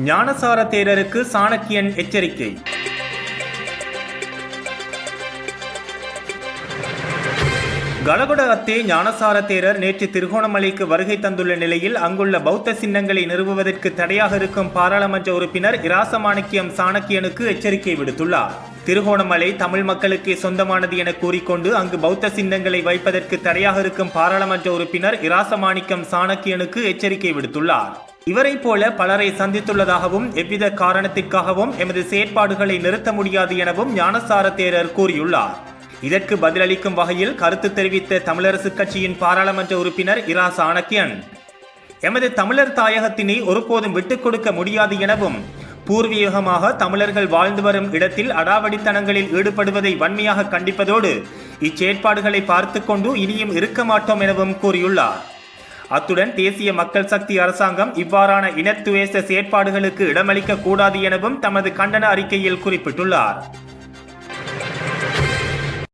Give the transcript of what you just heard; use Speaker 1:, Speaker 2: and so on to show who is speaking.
Speaker 1: ஞானசார தேரருக்கு சாணக்கியன் எச்சரிக்கை. கலகுட அத்தே ஞானசார தேரர் நேற்று திருகோணமலைக்கு வருகை தந்துள்ள நிலையில் அங்குள்ள பௌத்த சின்னங்களை நிறுவுவதற்கு தடையாக இருக்கும் பாராளுமன்ற உறுப்பினர் இராசமாணிக்கியம் சாணக்கியனுக்கு எச்சரிக்கை விடுத்துள்ளார். திருகோணமலை தமிழ் மக்களுக்கே சொந்தமானது என கூறிக்கொண்டு அங்கு பௌத்த சின்னங்களை வைப்பதற்கு தடையாக இருக்கும் பாராளுமன்ற உறுப்பினர் இராசமாணிக்கம் சாணக்கியனுக்கு எச்சரிக்கை விடுத்துள்ளார். இவரைப் போல பலரை சந்தித்துள்ளதாகவும் எவ்வித காரணத்திற்காகவும் எமது செயற்பாடுகளை நிறுத்த முடியாது எனவும் ஞானசார தேரர் கூறியுள்ளார். இதற்கு பதிலளிக்கும் வகையில் கருத்து தெரிவித்த தமிழரசுக் கட்சியின் பாராளுமன்ற உறுப்பினர் இரா. சாணக்கியன். எமது தமிழர் தாயகத்தினை ஒருபோதும் விட்டுக் கொடுக்க முடியாது எனவும் பூர்வீகமாக தமிழர்கள் வாழ்ந்து வரும் இடத்தில் அடாவடித்தனங்களில் ஈடுபடுவதை வன்மையாக கண்டிப்பதோடு இச்செயற்பாடுகளை பார்த்து கொண்டு இனியும் இருக்க மாட்டோம் எனவும் கூறியுள்ளார். அத்துடன் தேசிய மக்கள் சக்தி அரசாங்கம் இவ்வாறான இனத்துவேச செயற்பாடுகளுக்கு இடமளிக்க கூடாது எனவும் தமது கண்டன அறிக்கையில் குறிப்பிட்டுள்ளார்.